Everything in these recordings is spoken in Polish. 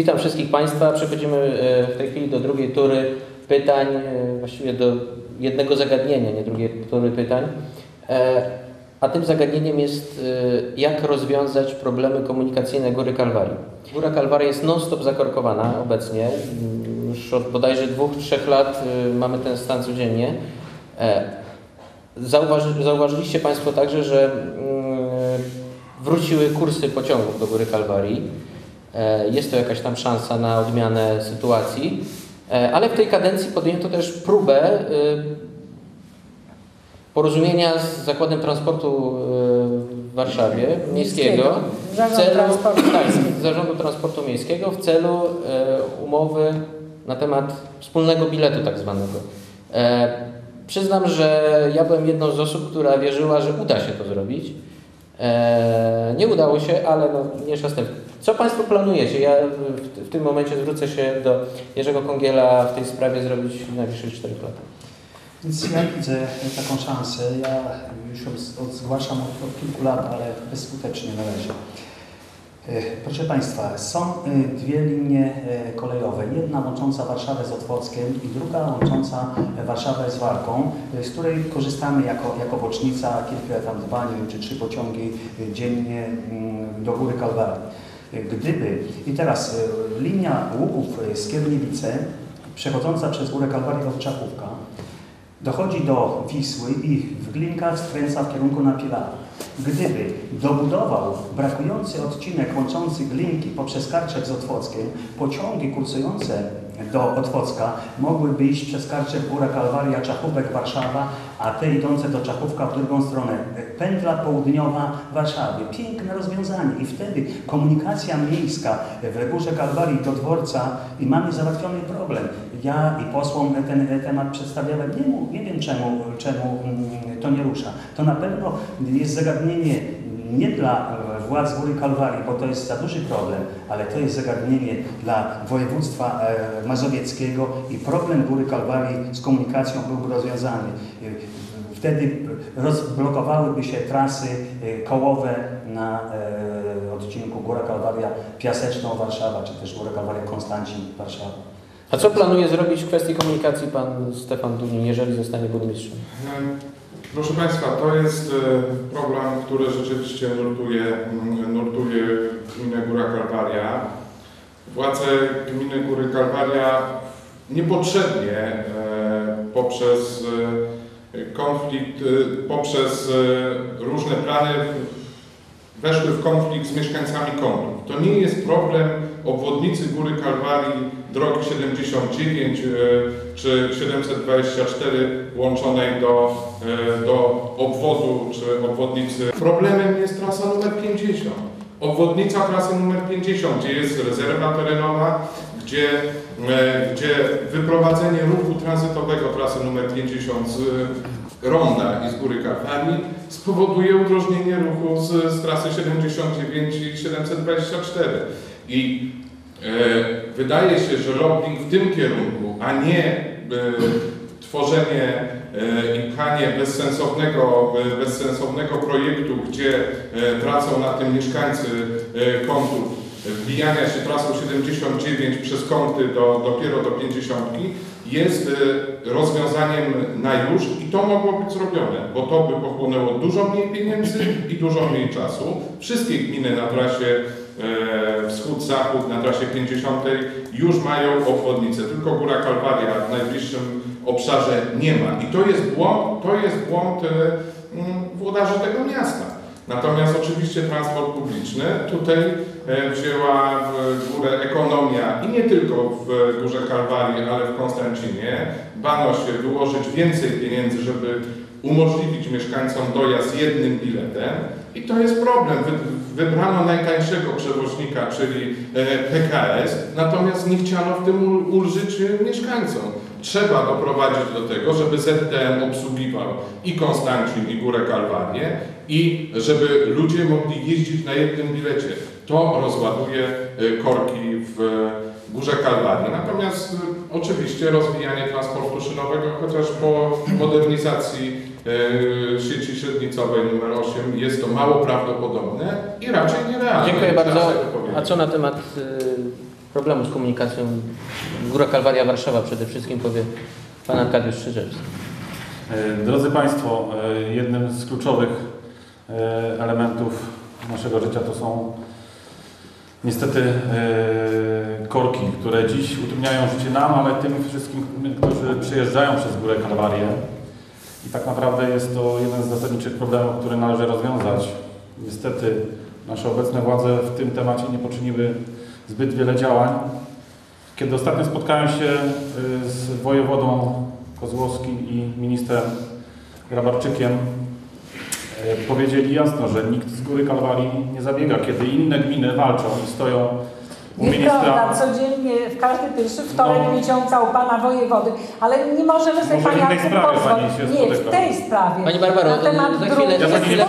Witam wszystkich Państwa. Przechodzimy e, w tej chwili do drugiej tury pytań, e, właściwie do jednego zagadnienia, nie drugiej tury pytań. E, A tym zagadnieniem jest, jak rozwiązać problemy komunikacyjne Góry Kalwarii. Góra Kalwarii jest non-stop zakorkowana obecnie. Już od bodajże dwóch, trzech lat mamy ten stan codziennie. Zauważy, zauważyliście Państwo także, że mm, wróciły kursy pociągów do Góry Kalwarii. E, Jest to jakaś tam szansa na odmianę sytuacji, E, ale w tej kadencji podjęto też próbę e, porozumienia z Zakładem Transportu w Warszawie Miejskiego w celu, Transportu tak. Zarządu Transportu Miejskiego w celu umowy na temat wspólnego biletu tak zwanego. Przyznam, że ja byłem jedną z osób, która wierzyła, że uda się to zrobić. E, nie udało się, ale no, mniejsza z. Co Państwo planujecie? Ja w, w tym momencie zwrócę się do Jerzego Kągiela w tej sprawie zrobić w najbliższych 4 latach. Więc ja widzę taką szansę. Ja już od, od zgłaszam od, od kilku lat, ale bezskutecznie na razie. E, Proszę Państwa, są e, dwie linie e, kolejowe. Jedna łącząca Warszawę z Otwockiem i druga łącząca Warszawę z Warką, z której korzystamy jako, jako bocznica, kilka tam dwa, czy trzy pociągi dziennie mm, do Góry Kalwarii. Gdyby, i teraz linia Łuków e, Skierniewice, przechodząca przez Górę Kalwarii do Czachówka, dochodzi do Wisły i w Glinkach skręca w kierunku na Pilar. Gdyby dobudował brakujący odcinek łączący Glinki poprzez Karczek z Otwockiem, pociągi kursujące do Otwocka mogłyby iść przez Karczek, Góra Kalwaria, Czachówek, Warszawa, a te idące do Czachówka w drugą stronę. Pętla południowa Warszawy. Piękne rozwiązanie i wtedy komunikacja miejska w Górze Kalwarii do dworca i mamy załatwiony problem. Ja i posłom ten temat przedstawiałem. Nie, nie wiem czemu, czemu mm, to nie rusza. To na pewno jest zagadnienie nie dla władz Góry Kalwarii, bo to jest za duży problem, ale to jest zagadnienie dla województwa e, mazowieckiego i problem Góry Kalwarii z komunikacją byłby rozwiązany. E, Wtedy rozblokowałyby się trasy e, kołowe na odcinku Góra Kalwaria Piaseczną-Warszawa, czy też Góra Kalwaria Konstancin-Warszawa. A co planuje zrobić w kwestii komunikacji Pan Stefan Dunin, jeżeli zostanie burmistrzem? Proszę Państwa, to jest e, problem, który rzeczywiście nurtuje, mm, nurtuje gminę Góra Kalwaria. Władze gminy Góry Kalwaria niepotrzebnie e, poprzez e, konflikt, e, poprzez e, różne plany weszły w konflikt z mieszkańcami kątów. To nie jest problem obwodnicy Góry Kalwarii, drogi 79 e, czy 724 łączonej do, e, do obwodu czy obwodnicy. Problemem jest trasa numer 50. Obwodnica trasy numer 50, gdzie jest rezerwa terenowa, gdzie, e, gdzie wyprowadzenie ruchu tranzytowego trasy numer 50 z Ronda i z Góry Kalwarii spowoduje udrożnienie ruchu z, z trasy 79 i 724. I e, wydaje się, że lobbying w tym kierunku, a nie e, tworzenie e, i pchanie bezsensownego, e, bezsensownego projektu, gdzie e, tracą na tym mieszkańcy kątów, wbijania się trasą 79 przez kąty do, dopiero do 50 jest e, rozwiązaniem na już i to mogło być zrobione, bo to by pochłonęło dużo mniej pieniędzy i dużo mniej czasu. Wszystkie gminy na trasie e, wschód-zachód, na trasie 50 już mają obwodnicę, tylko Góra Kalwaria w najbliższym obszarze nie ma. I to jest błąd, to jest błąd e, włodarzy tego miasta. Natomiast oczywiście transport publiczny tutaj wzięła w górę ekonomia i nie tylko w Górze Kalwarii, ale w Konstancinie. Bano się wyłożyć więcej pieniędzy, żeby umożliwić mieszkańcom dojazd jednym biletem. I to jest problem. Wy- Wybrano najtańszego przewoźnika, czyli e, PKS, natomiast nie chciano w tym ul- ulżyć e, mieszkańcom. Trzeba doprowadzić do tego, żeby ZDM obsługiwał i Konstancin, i Górę Kalwarię i żeby ludzie mogli jeździć na jednym bilecie. To rozładuje e, korki w Górze Kalwarii. Natomiast e, oczywiście rozwijanie transportu szynowego, chociaż po modernizacji e, sieci średnicowej numer 8 jest to mało prawdopodobne i raczej nierealne. Dziękuję bardzo. A co na temat y, problemu z komunikacją Góra Kalwaria Warszawa przede wszystkim powie pan Arkadiusz Strzyżewski. E, Drodzy Państwo, e, jednym z kluczowych e, elementów naszego życia to są niestety e, korki, które dziś utrudniają życie nam, ale tym wszystkim, którzy przyjeżdżają przez Górę Kalwarię. I tak naprawdę jest to jeden z zasadniczych problemów, który należy rozwiązać. Niestety nasze obecne władze w tym temacie nie poczyniły zbyt wiele działań. Kiedy ostatnio spotkałem się y, z wojewodą Kozłowskim i ministrem Grabarczykiem, powiedzieli jasno, że nikt z Góry Kalwarii nie zabiega, kiedy inne gminy walczą i stoją Nieprawda, ministra. codziennie w każdy pierwszy wtorek No. miesiąca u pana wojewody, ale nie możemy sobie Może pani pozwolić. Nie, w tej sprawie. Pani Barbaro, na temat za chwilę, Ja za chwilę,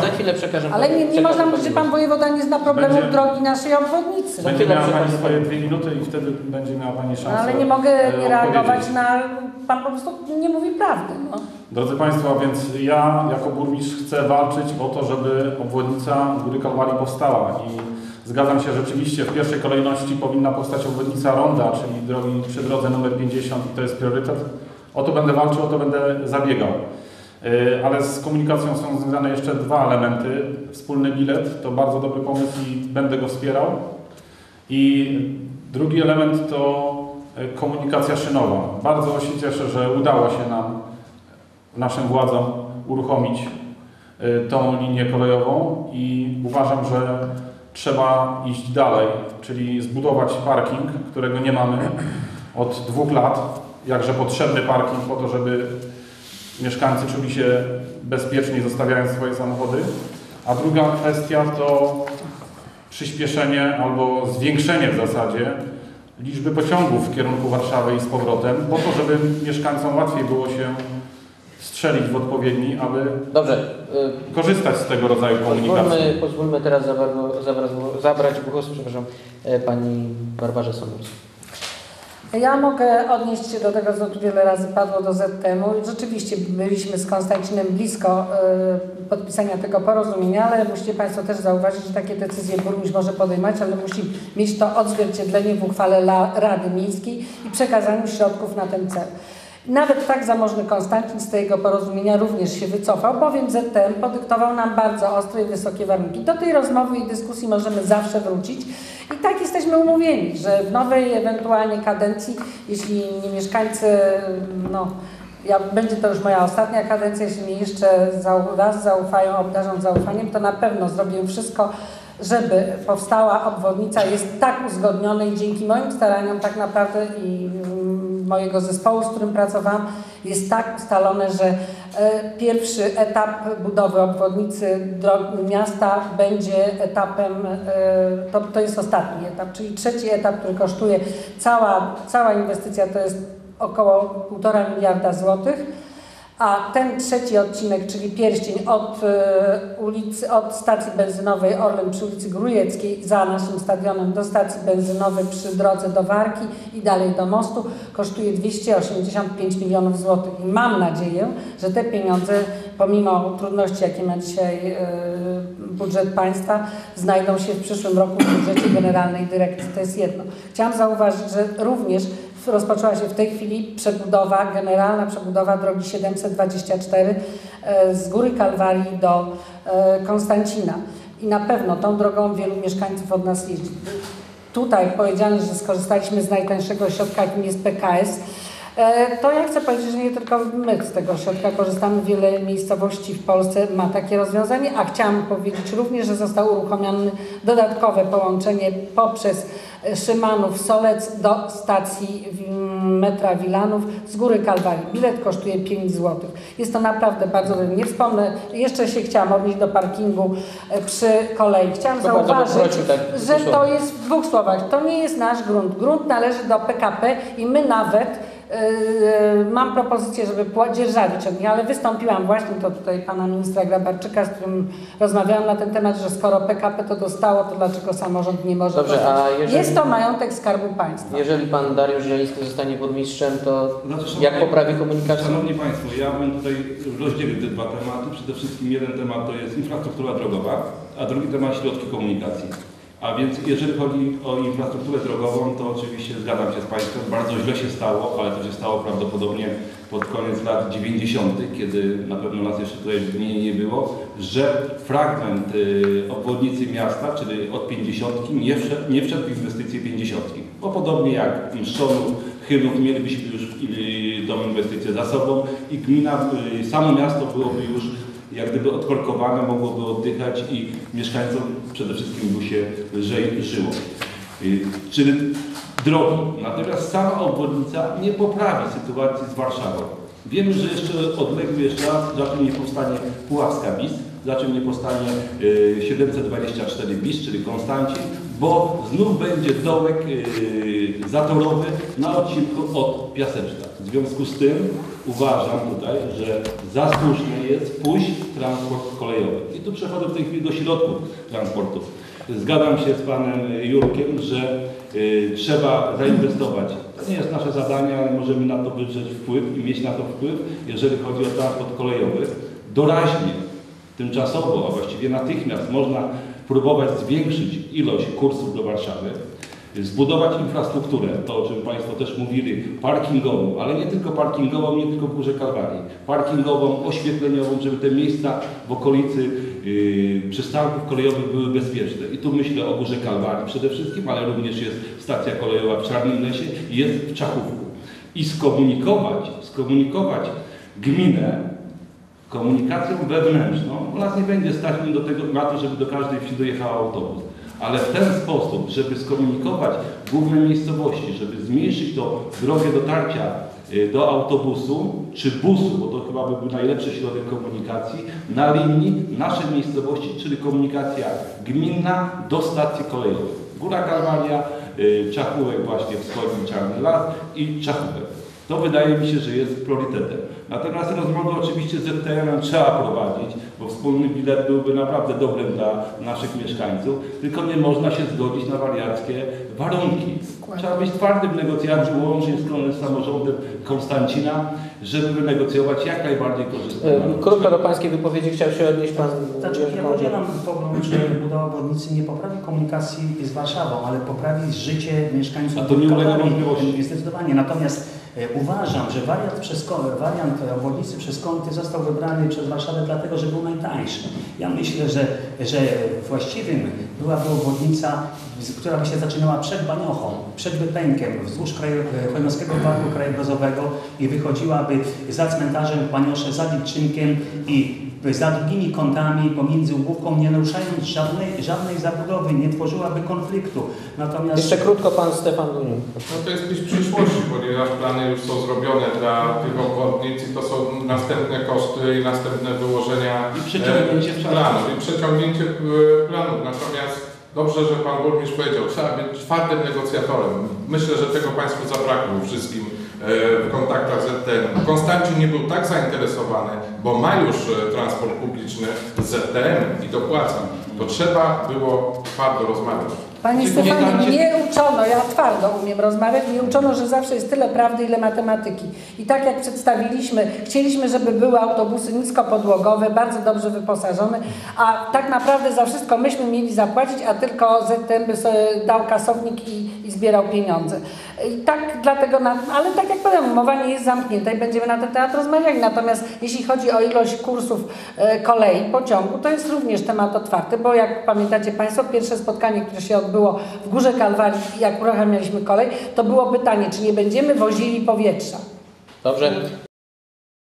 za chwilę przekażę. Ale nie, nie można mówić, że pan wojewoda nie zna problemu Będzie- drogi naszej obwodnicy. Będzie miała Pani swoje dwie minuty i wtedy będzie miała Pani szansę No, ale nie mogę e, nie reagować na... Pan po prostu nie mówi prawdy. No. Drodzy Państwo, a więc ja jako burmistrz chcę walczyć o to, żeby obwodnica Góry Kalwarii powstała i zgadzam się rzeczywiście, w pierwszej kolejności powinna powstać obwodnica Ronda, czyli drogi przy drodze numer 50 i to jest priorytet. O to będę walczył, o to będę zabiegał. Yy, Ale z komunikacją są związane jeszcze dwa elementy. Wspólny bilet to bardzo dobry pomysł i będę go wspierał. I drugi element to e, komunikacja szynowa. Bardzo się cieszę, że udało się nam naszym władzom uruchomić y, tą linię kolejową i uważam, że trzeba iść dalej, czyli zbudować parking, którego nie mamy od dwóch lat, jakże potrzebny parking po to, żeby mieszkańcy czuli się bezpieczniej zostawiając swoje samochody. A druga kwestia to przyspieszenie albo zwiększenie w zasadzie liczby pociągów w kierunku Warszawy i z powrotem, po to, żeby mieszkańcom łatwiej było się strzelić w odpowiedni, aby Dobrze, y, korzystać z tego rodzaju komunikacji. pozwólmy, pozwólmy teraz zabar- zabrać, zabrać głos przepraszam, e, pani Barbarze Somorskiej. Ja mogę odnieść się do tego, co tu wiele razy padło do ZTM-u. Rzeczywiście byliśmy z Konstancinem blisko y, podpisania tego porozumienia, ale musicie Państwo też zauważyć, że takie decyzje burmistrz może podejmować, ale musi mieć to odzwierciedlenie w uchwale la, Rady Miejskiej i przekazaniu środków na ten cel. Nawet tak zamożny Konstancin z tego porozumienia również się wycofał, bowiem ZTM podyktował nam bardzo ostre i wysokie warunki. Do tej rozmowy i dyskusji możemy zawsze wrócić i tak jesteśmy umówieni, że w nowej ewentualnie kadencji, jeśli nie mieszkańcy, no, ja, będzie to już moja ostatnia kadencja, jeśli mnie jeszcze raz zaufają, obdarzą zaufaniem, to na pewno zrobię wszystko, żeby powstała obwodnica, jest tak uzgodniona i dzięki moim staraniom tak naprawdę i mojego zespołu, z którym pracowałam, jest tak ustalone, że e, pierwszy etap budowy obwodnicy miasta będzie etapem, e, to, to jest ostatni etap, czyli trzeci etap, który kosztuje, cała, cała inwestycja to jest około 1,5 miliarda złotych. A ten trzeci odcinek, czyli pierścień od e, ulicy, od stacji benzynowej Orlen przy ulicy Grujeckiej za naszym stadionem do stacji benzynowej przy drodze do Warki i dalej do mostu kosztuje 285 milionów złotych. I mam nadzieję, że te pieniądze, pomimo trudności, jakie ma dzisiaj e, budżet państwa, znajdą się w przyszłym roku w budżecie Generalnej Dyrekcji. To jest jedno. Chciałam zauważyć, że również rozpoczęła się w tej chwili przebudowa, generalna przebudowa drogi 724 e, z Góry Kalwarii do e, Konstancina. I na pewno tą drogą wielu mieszkańców od nas jeździ. Tutaj powiedziane, że skorzystaliśmy z najtańszego ośrodka, jakim jest PKS. E, To ja chcę powiedzieć, że nie tylko my z tego ośrodka korzystamy. Wiele miejscowości w Polsce ma takie rozwiązanie, a chciałam powiedzieć również, że zostało uruchomione dodatkowe połączenie poprzez e, Szymanów, Solec do stacji mm, metra Wilanów z Góry Kalwarii. Bilet kosztuje 5 zł. Jest to naprawdę bardzo dobre. Nie wspomnę, jeszcze się chciałam odnieść do parkingu e, przy kolei. Chciałam zauważyć, tak, że to jest w dwóch słowach. To nie jest nasz grunt. Grunt należy do PKP i my nawet Mam propozycję, żeby od nich, ale wystąpiłam właśnie do tutaj pana ministra Grabarczyka, z którym rozmawiałam na ten temat, że skoro PKP to dostało, to dlaczego samorząd nie może Dobrze, dostać? a jeżeli- Jest to majątek Skarbu Państwa. Jeżeli pan Dariusz Zieliński zostanie burmistrzem, to Znaczy, jak szanowni- poprawi komunikację? Szanowni Państwo, ja bym tutaj rozdzielił te dwa tematy. Przede wszystkim jeden temat to jest infrastruktura drogowa, a drugi temat środki komunikacji. A więc jeżeli chodzi o infrastrukturę drogową, to oczywiście zgadzam się z Państwem, bardzo źle się stało, ale to się stało prawdopodobnie pod koniec lat 90., kiedy na pewno nas jeszcze tutaj w gminie nie było, że fragment y, obwodnicy miasta, czyli od 50, nie wszedł, nie wszedł w inwestycje 50. Bo podobnie jak Mszczonów, Chynów mielibyśmy już y, tą inwestycję za sobą i gmina, y, samo miasto byłoby już jak gdyby odkorkowane, mogłoby oddychać i mieszkańcom przede wszystkim by się lżej żyło. Czyli drogi. Natomiast sama obwodnica nie poprawi sytuacji z Warszawą. Wiemy, że jeszcze odległy jeszcze raz, za czym nie powstanie Puławska BIS, za czym nie powstanie y, 724 BIS, czyli Konstancin, bo znów będzie dołek y, zatorowy na odcinku od Piaseczka. W związku z tym uważam tutaj, że za słuszne jest pójść w transport kolejowy. I tu przechodzę w tej chwili do środków transportu. Zgadzam się z panem Jurkiem, że y, trzeba zainwestować. To nie jest nasze zadanie, ale możemy na to wywrzeć wpływ i mieć na to wpływ, jeżeli chodzi o transport kolejowy. Doraźnie, tymczasowo, a właściwie natychmiast można próbować zwiększyć ilość kursów do Warszawy, zbudować infrastrukturę, to o czym Państwo też mówili, parkingową, ale nie tylko parkingową, nie tylko w Górze Kalwarii, parkingową, oświetleniową, żeby te miejsca w okolicy yy, przystanków kolejowych były bezpieczne. I tu myślę o Górze Kalwarii przede wszystkim, ale również jest stacja kolejowa w Czarnym Lesie i jest w Czachówku. I skomunikować, skomunikować gminę komunikacją wewnętrzną, u nas nie będzie stać do tego, na to, żeby do każdej wsi dojechał autobus. Ale w ten sposób, żeby skomunikować główne miejscowości, żeby zmniejszyć to drogę dotarcia y, do autobusu czy busu, bo to chyba by był najlepszy środek komunikacji, na linii naszej miejscowości, czyli komunikacja gminna do stacji kolejowej. Góra Kalwaria, y, Czachówek właśnie wschodni Czarny Las i Czachówek. To wydaje mi się, że jest priorytetem. Natomiast rozmowy oczywiście z ZTM trzeba prowadzić, bo wspólny bilet byłby naprawdę dobrym dla naszych mieszkańców, tylko nie można się zgodzić na wariackie warunki. Trzeba być twardym negocjantem łącznie z, z samorządem Konstancina, żeby wynegocjować jak najbardziej korzystne E. Krótko do pańskiej wypowiedzi chciał się odnieść pan Znaczy, ja podzielam pogląd, że budowa obwodnicy nie poprawi komunikacji z Warszawą, ale poprawi życie mieszkańców. A to nie ulega wątpliwości. Zdecydowanie. Natomiast uważam, że wariant, przez, wariant obwodnicy przez Kąty został wybrany przez Warszawę dlatego, że był najtańszy. Ja myślę, że, że właściwym byłaby obwodnica, która by się zaczynała przed Baniochą, przed Wypękiem, wzdłuż e, Chojnowskiego Parku Krajobrazowego i wychodziłaby za cmentarzem w Baniosze, za Wilczynkiem i za drugimi kątami pomiędzy Łupką, nie naruszając żadnej, żadnej zabudowy, nie tworzyłaby konfliktu. Natomiast Jeszcze krótko pan Stefan. No to jest myśl przyszłości, ponieważ plany już są zrobione dla tych obwodnic i to są następne koszty i następne wyłożenia I przeciągnięcie e, planów. I przeciągnięcie e, planów. Natomiast dobrze, że Pan Burmistrz powiedział, trzeba być twardym negocjatorem. Myślę, że tego Państwu zabrakło wszystkim e, w kontaktach z ZTN. Konstancin nie był tak zainteresowany, bo ma już e, transport publiczny z ZTN i dopłaca. To trzeba było twardo rozmawiać. Panie nie Stefanie, mnie uczono, ja twardo umiem rozmawiać, mnie uczono, że zawsze jest tyle prawdy, ile matematyki. I tak jak przedstawiliśmy, chcieliśmy, żeby były autobusy niskopodłogowe, bardzo dobrze wyposażone, a tak naprawdę za wszystko myśmy mieli zapłacić, a tylko ZTM by sobie dał kasownik i, i zbierał pieniądze. I tak dlatego, na, ale tak jak powiem, umowa nie jest zamknięta i będziemy na ten temat rozmawiali. Natomiast jeśli chodzi o ilość kursów e, kolei, pociągu, to jest również temat otwarty, bo jak pamiętacie Państwo, pierwsze spotkanie, które się odbyło w Górze Kalwarii, jak uruchamialiśmy kolej, to było pytanie, czy nie będziemy wozili powietrza. Dobrze.